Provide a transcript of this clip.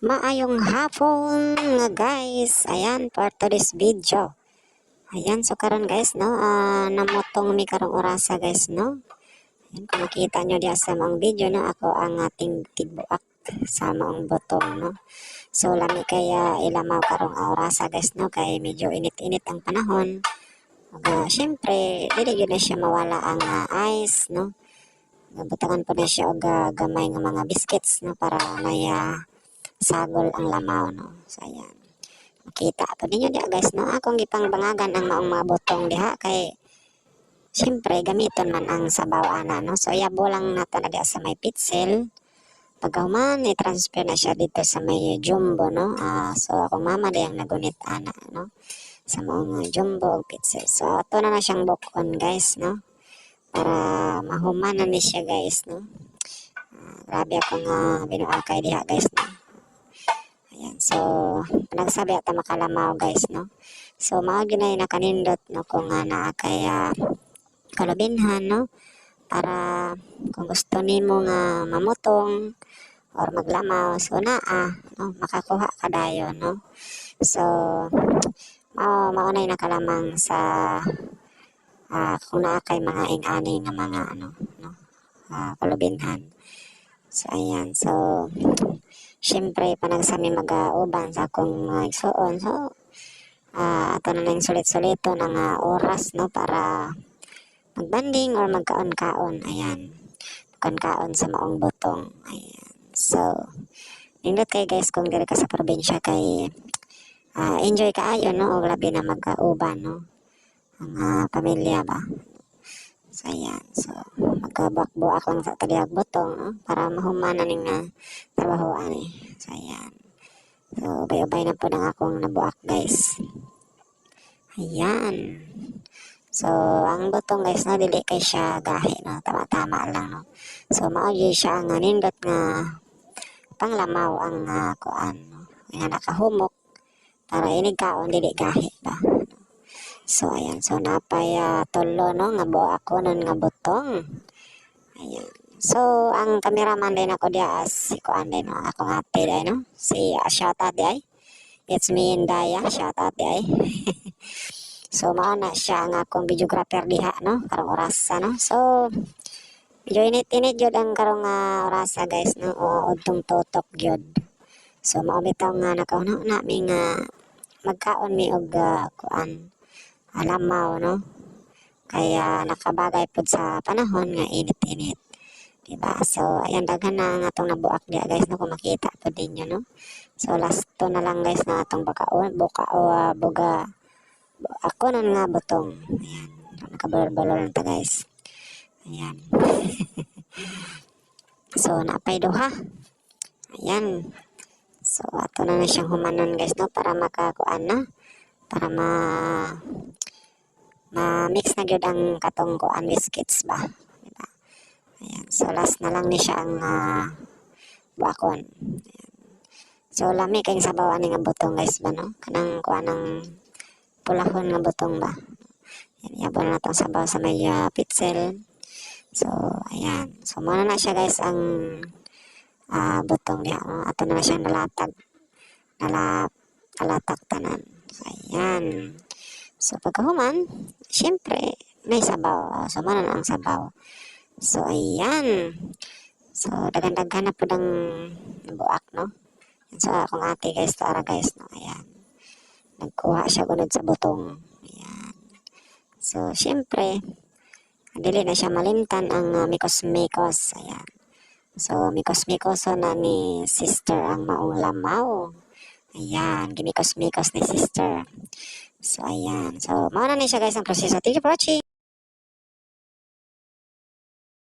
Maayong hapon nga guys. Ayan for today's video. Ayan so karon guys no ah, namotong mi karong orasa guys no. Ayan, kung makita nyo diya sa maong video no ako ang ating tibuak sa maong botong no. So lami kaya ilamaw karong orasa guys no kay medyo init-init ang panahon. Aga, syempre, dili yun na siya mawala ang ah, ice, no? Nabutangan po na siya og ah, gamay nga mga biscuits, no? Para may ah, sagol ang lamaw, no? So, ayan. Makita po ninyo diha guys, no? Akong gipangbangagan ang maong mga botong diha kay Siyempre, gamiton man ang sabaw ana, no? So, yabo lang nato na diha sa may pitsil. Pagkahuman, i-transfer na siya dito sa may jumbo, no? Ah, so, akong mama diyang nagunit ana, no? Sa mga jumbo o pitsil. So, ito na na siyang bukon, guys, no? Para mahumanan ni siya, guys, no? Ah, grabe ako nga binuakay diha, guys, no? So, pinagsabi at makalamaw, guys, no? So, mao ginay nakanindot, no? Kung nga naa kay ah, kalubinhan, no? Para kung gusto nimo nga mamutong or maglamaw, so naa, no? Makakuha ka dayon, no? So, mao maunay nakalamang sa ah, kung naa kay mga ing-ani nga mga ano, no? Ah, kalubinhan. So, ayan. So, syempre, panag sa mi mag-auban sa akong mga igsuon. So, ah, ato na lang sulit-sulito ng ah, oras, no? Para magbanding or magkaon-kaon. Ayan. Magkaon-kaon sa maong botong. Ayan. So, nindot kay guys kung diri ka sa probinsya kay ah, enjoy ka ayo no o labi na magkauban no ang ah, pamilya ba so ayan so magkabakbuak lang sa taliag botong no para mahumanan ning na trabaho ani so ayan so bay-bay na po ng akong nabuak guys ayan So, ang botong guys no, dili kay siya gahi no, tama-tama lang no. So, mao siya ang nindot nga panglamaw ang uh, kuan no. Nga nakahumok para inig kaon dili gahi ba. So, ayan. So, napay uh, tulo no, nga buo ako nun nga botong. Ayan. So, ang cameraman din ako diya as si kuan din no, akong ate din no. Si uh, shout out di. It's me and Daya, shout out di. So, mao na siya ang akong videographer diha, no? Karong orasa, no? So, medyo init-init yun ang karong uh, orasa, guys, no? O, udtong totok yun. So, mao bitaw nga na mi nga magkaon mi og uh, kuan alamaw, no? Kaya nakabagay pud sa panahon nga init-init. Diba? So, ayan, daghan na nga itong nabuak diya, guys, no? Kung makita po ninyo, no? So, last to na lang, guys, na itong bakaon, buka o uh, buga ako nun nga butong. Ayan. Nakabalol lang ta guys. Ayan. so, napay duha. Ayan. So, ato na na siyang humanon guys, no? Para makakuan na. Para ma ma-mix na gyud ang katong kuan biscuits ba. Diba? Ayan. So, last na lang ni siya ang uh, buakon. Ayan. So, lami kayong sabaw ani nga butong guys ba, no? Kanang kuan ng pulahon nga butong ba. Yan, yabo na itong sabaw sa may uh, pitzel. So, ayan. So, muna na siya guys ang uh, butong niya. No? Ato na na siyang nalatag. Nala, nalatak tanan. So, ayan. So, pagkahuman, syempre, may sabaw. So, muna na ang sabaw. So, ayan. So, dagan-dagan na po ng buak, no? So, akong ate guys, tara guys, no? Ayan nagkuha siya gunod sa butong. Ayan. So, syempre, dili na siya malimtan ang uh, mikos-mikos. Ayan. So, mikos-mikoso na ni sister ang maong lamaw. Ayan, gimikos-mikos ni sister. So, ayan. So, mauna na siya guys ang proseso. Thank you for watching.